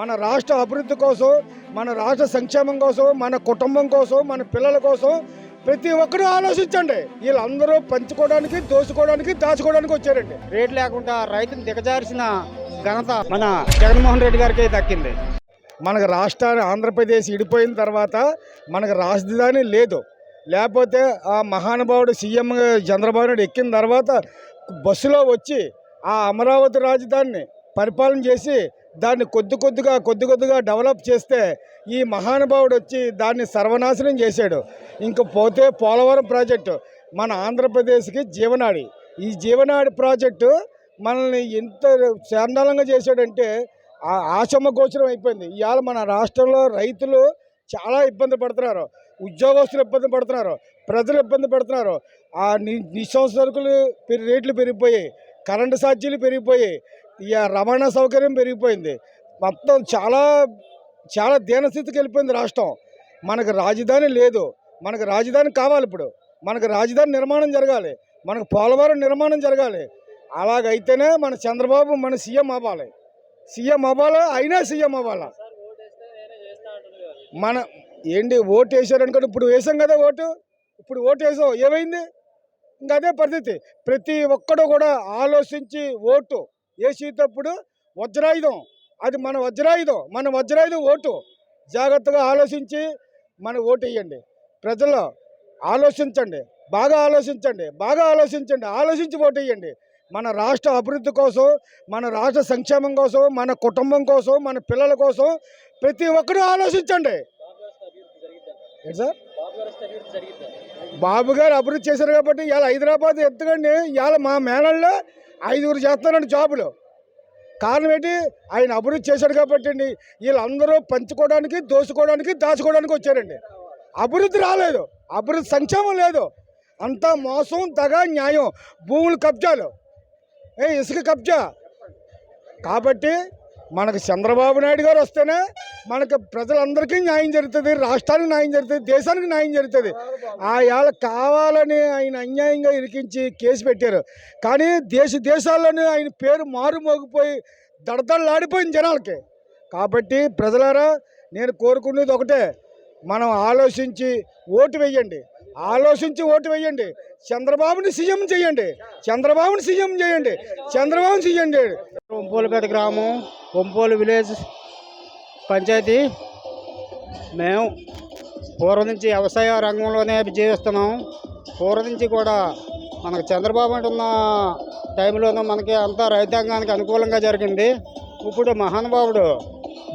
మన రాష్ట్ర అభివృద్ధి కోసం మన రాష్ట్ర సంక్షేమం కోసం మన కుటుంబం కోసం మన పిల్లల కోసం ప్రతి ఒక్కరూ ఆలోచించండి. వీళ్ళందరూ పంచుకోవడానికి దోచుకోవడానికి దాచుకోవడానికి వచ్చారండి. రేట్ లేకుండా రైతుని దిగజార్చిన ఘనత మన జగన్మోహన్ రెడ్డి గారికి దక్కింది. మనకు రాష్ట్రాన్ని ఆంధ్రప్రదేశ్ ఇడిపోయిన తర్వాత మనకు రాజధాని లేదు. లేకపోతే ఆ మహానుభావుడు సీఎం చంద్రబాబు నాయుడు ఎక్కిన తర్వాత బస్సులో వచ్చి ఆ అమరావతి రాజధానిని పరిపాలన చేసి దాన్ని కొద్ది కొద్దిగా కొద్ది కొద్దిగా డెవలప్ చేస్తే ఈ మహానుభావుడు వచ్చి దాన్ని సర్వనాశనం చేశాడు. ఇంక పోతే పోలవరం ప్రాజెక్టు మన ఆంధ్రప్రదేశ్కి జీవనాడి. ఈ జీవనాడి ప్రాజెక్టు మనల్ని ఎంత శాండాలంగా చేశాడంటే ఆ ఆశమ్మ గోచరం అయిపోయింది. ఇవాళ మన రాష్ట్రంలో రైతులు చాలా ఇబ్బంది పడుతున్నారు. ఉద్యోగస్తులు ఇబ్బంది పడుతున్నారు. ప్రజలు ఇబ్బంది పడుతున్నారు. ఆ ని సరుకులు రేట్లు పెరిగిపోయాయి. కరెంటు ఛార్జీలు పెరిగిపోయాయి. ఇక రవాణా సౌకర్యం పెరిగిపోయింది. మొత్తం చాలా చాలా దీనస్థితికి వెళ్ళిపోయింది రాష్ట్రం. మనకు రాజధాని లేదు. మనకు రాజధాని కావాలి ఇప్పుడు. మనకు రాజధాని నిర్మాణం జరగాలి. మనకు పోలవరం నిర్మాణం జరగాలి. అలాగైతేనే మన చంద్రబాబు మన సీఎం అవ్వాలి. సీఎం అవ్వాలా? అయినా సీఎం అవ్వాలా? మన ఏంటి ఓటు వేసారనుకోండి ఇప్పుడు వేసాం కదా ఓటు? ఇప్పుడు ఓటు వేసావు ఏమైంది? ఇంకా అదే పరిస్థితి. ప్రతి ఒక్కడు కూడా ఆలోచించి ఓటు వేసేటప్పుడు వజ్రాయుధం. అది మన వజ్రాయుధం. మన వజ్రాయుధం ఓటు. జాగ్రత్తగా ఆలోచించి మన ఓటు వేయండి ప్రజల్లో ఆలోచించండి. బాగా ఆలోచించండి. బాగా ఆలోచించండి. ఆలోచించి ఓటు వేయండి మన రాష్ట్ర అభివృద్ధి కోసం మన రాష్ట్ర సంక్షేమం కోసం మన కుటుంబం కోసం మన పిల్లల కోసం ప్రతి ఒక్కరూ ఆలోచించండి. సార్? బాబు గారు అభివృద్ధి చేశారు కాబట్టి ఇవాళ హైదరాబాద్ ఎత్తుకండి ఇవాళ మా మేనల్లో ఐదుగురు చేస్తున్నాడు జాబులు. కారణం ఏంటి? ఆయన అభివృద్ధి చేశాడు కాబట్టి అండి. వీళ్ళందరూ పంచుకోవడానికి దోచుకోవడానికి దాచుకోవడానికి వచ్చారండి. అభివృద్ధి రాలేదు. అభివృద్ధి సంక్షేమం లేదు. అంతా మోసం తగ న్యాయం. భూములు కబ్జాలు. ఏ ఇసుక కబ్జా. కాబట్టి మనకు చంద్రబాబు నాయుడు గారు వస్తేనే మనకు ప్రజలందరికీ న్యాయం జరుగుతుంది రాష్ట్రానికి న్యాయం జరుగుతుంది దేశానికి న్యాయం జరుగుతుంది. ఆ ఏళ్ళ కావాలని ఆయన అన్యాయంగా ఇరికించి కేసు పెట్టారు. కానీ దేశ దేశాల్లోనే ఆయన పేరు మారుమోగిపోయి దడదడలాడిపోయింది జనాలకి. కాబట్టి ప్రజలారా నేను కోరుకునేది ఒకటే మనం ఆలోచించి ఓటు వేయండి. ఆలోచించి ఓటు వేయండి. చంద్రబాబుని సీఎం చేయండి. చంద్రబాబుని సీఎం చేయండి. చంద్రబాబుని సీఎం చేయండి. పూలపేట గ్రామం ఒంపోలు విలేజ్ పంచాయతీ. మేము పూర్వం నుంచి వ్యవసాయ రంగంలోనే జీవిస్తున్నాం. పూర్వం నుంచి కూడా మనకు చంద్రబాబు అంటున్న టైంలోనూ మనకి అంతా రైతాంగానికి అనుకూలంగా జరిగింది. ఇప్పుడు మహానుభావుడు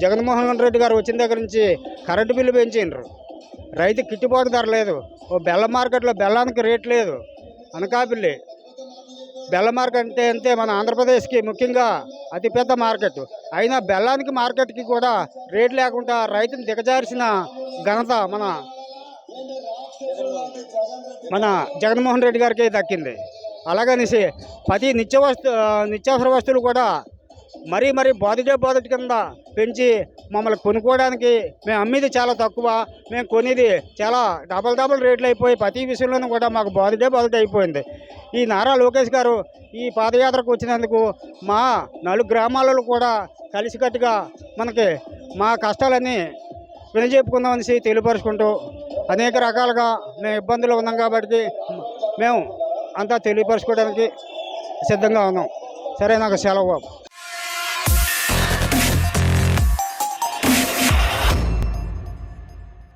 జగన్మోహన్ రెడ్డి గారు వచ్చిన దగ్గర నుంచి కరెంటు బిల్లు పెంచిండ్రు. రైతు గిట్టుబాటు ధర లేదు. ఓ బెల్లం మార్కెట్లో బెల్లానికి రేట్ లేదు. అనకాపిల్లి బెల్లం మార్కెట్ అంటే అంతే మన ఆంధ్రప్రదేశ్కి ముఖ్యంగా అతిపెద్ద మార్కెట్. అయినా బెల్లానికి మార్కెట్కి కూడా రేట్ లేకుండా రైతును దిగజార్చిన ఘనత మన మన జగన్మోహన్ రెడ్డి గారికి దక్కింది. అలాగనేసి ప్రతి నిత్య వస్తు నిత్యావసర వస్తువులు కూడా మరీ మరీ బాధితే బాదుటి కింద పెంచి మమ్మల్ని కొనుక్కోవడానికి మేము అమ్మేది చాలా తక్కువ మేము కొనేది చాలా డబల్ డబల్ రేట్లు అయిపోయి ప్రతి విషయంలోనూ కూడా మాకు బాధితే బాదుటే అయిపోయింది. ఈ నారా లోకేష్ గారు ఈ పాదయాత్రకు వచ్చినందుకు మా నలుగు గ్రామాలలో కూడా కలిసికట్టుగా మనకి మా కష్టాలన్నీ వినజెప్పుకుందామనేసి తెలియపరుచుకుంటూ అనేక రకాలుగా మేము ఇబ్బందులు ఉన్నాం కాబట్టి మేము అంతా తెలియపరచుకోవడానికి సిద్ధంగా ఉన్నాం. సరే నాకు సెలవు.